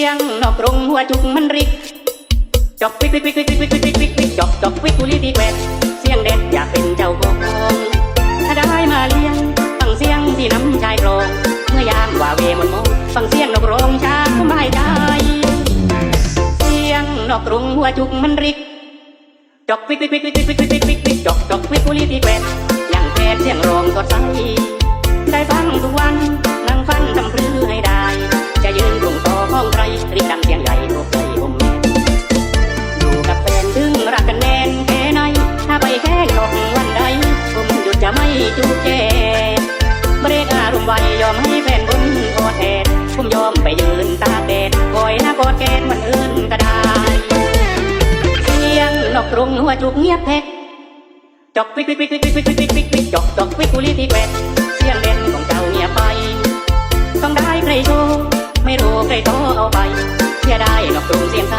ียงนอกกรงหัวจุกมันริก จอกวิกวิกวิกวิกวิกวิกวิกวิกวิกจอกจอกวิกกุลีตีแกวดเสียงเด็ดอยากเป็นเจ้าของถ้าได้มาเลี้ยงฟังเสียงที่น้ำชายกรองเมื่อยามว่าเวมนมองฟังเสียงนกร้องช้าก็ไม่ได้เสียงนอกกรงหัวจุกมันริก จอกวิกวิกวิกวิกวิกวิกวิกวิกวิกจอกจอกวิกกุลีตีแกวดยังแพดเสียงร้องสดใส รักกันแน่นแค่ไหนถ้าไปแค่นอกวันใดผมหยุดจะไม่จุกแจเบรกอารมณ์ไวยอมให้แฟนบนโอแทนผมยอมไปยืนตากแดดคอยหน้ากอดแกนวันอื่นก็ได้เสียงนกกรงหัวจุกเงียบแทกจอกวิกวิกวิกวิกวิกวิกวิกวิกวิกวิกจอกจอกวิกกุลีตีแกวดเสียงเด่นของเจ้าเงียบไป ต้องได้ใครโชว์ไม่รู้ใครโตเอาไปเสียได้นกกรงเสียงใคร